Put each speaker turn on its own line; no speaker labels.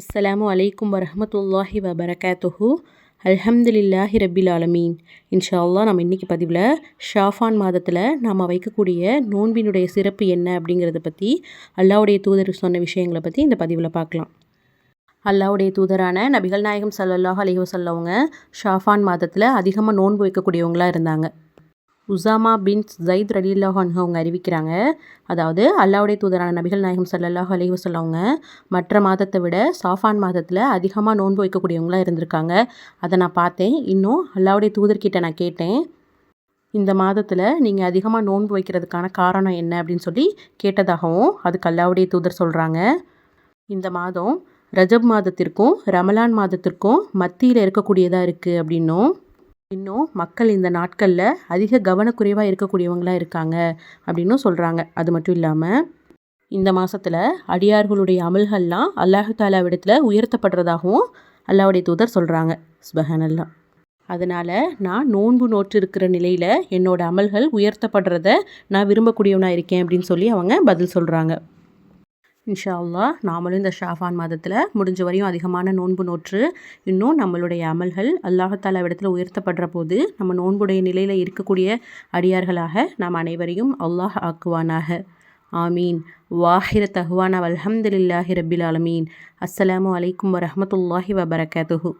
அஸ்ஸலாமு அலைக்கும் வரமத்துல்லாஹி வபரகாத்துஹு. அல்ஹம்துலில்லாஹி ரபில் ஆலமீன். இன்ஷா அல்லாஹ் நம்ம இன்றைக்கி பதிவில் ஷாஃபான் மாதத்தில் நாம் வைக்கக்கூடிய நோன்பினுடைய சிறப்பு என்ன அப்படிங்கிறத பற்றி அல்லாவுடைய தூதர் சொன்ன விஷயங்களை பற்றி இந்த பதிவில் பார்க்கலாம். அல்லாவுடைய தூதரான நபிகள் நாயகம் சல்லாஹ் அலி வசல்லவங்க ஷாஃபான் மாதத்தில் அதிகமாக நோன்பு வைக்கக்கூடியவங்களாக இருந்தாங்க. உசாமா பின் ஜயித் ரலில்லாஹ் அவங்க அறிவிக்கிறாங்க. அதாவது அல்லாவுடைய தூதரான நபிகள் நாயகம் சல்லாஹ் அலி வசல்லவங்க மற்ற மாதத்தை விட சாஃபான் மாதத்தில் அதிகமாக நோன்பு வைக்கக்கூடியவங்களாக இருந்திருக்காங்க. அதை நான் பார்த்தேன். இன்னும் அல்லாவுடைய தூதர்கிட்ட நான் கேட்டேன். இந்த மாதத்தில் நீங்கள் அதிகமாக நோன்பு வைக்கிறதுக்கான காரணம் என்ன அப்படின்னு சொல்லி கேட்டதாகவும் அதுக்கு அல்லாவுடைய தூதர் சொல்கிறாங்க இந்த மாதம் ரஜப் மாதத்திற்கும் ரமலான் மாதத்திற்கும் மத்தியில் இருக்கக்கூடியதாக இருக்குது அப்படின்னும் இன்னும் மக்கள் இந்த நாட்களில் அதிக கவனக்குறைவாக இருக்கக்கூடியவங்களாக இருக்காங்க அப்படின்னும் சொல்கிறாங்க அது மட்டும் இல்லாமல் இந்த மாதத்தில் அடியார்களுடைய அமல்கள்லாம் அல்லாஹு தாலாவிடத்தில் உயர்த்தப்படுறதாகவும் அல்லாவுடைய தூதர் சொல்கிறாங்க ஸ்பஹனல்லா அதனால் நான் நோன்பு நோற்று இருக்கிற நிலையில் என்னோடய அமல்கள் உயர்த்தப்படுறத நான் விரும்பக்கூடியவனாக இருக்கேன் அப்படின்னு சொல்லி அவங்க பதில் சொல்கிறாங்க இன்ஷால்லா நாமளும் இந்த ஷாஃபான் மாதத்தில் முடிஞ்ச வரையும் அதிகமான நோன்பு நோற்று இன்னும் நம்மளுடைய அமல்கள் அல்லாஹால இடத்துல உயர்த்தப்படுற போது நம்ம நோன்புடைய நிலையில் இருக்கக்கூடிய அடியார்களாக நாம் அனைவரையும் அல்லாஹ் ஆக்குவானாக. ஆமீன். வாஹிர தஹ்வானா அல்ஹம்துலில்லாஹி ரபில் ஆலமீன். அஸ்ஸலாமு அலைக்கும் வரமத்துல்லாஹி வபரகாத்துஹூ.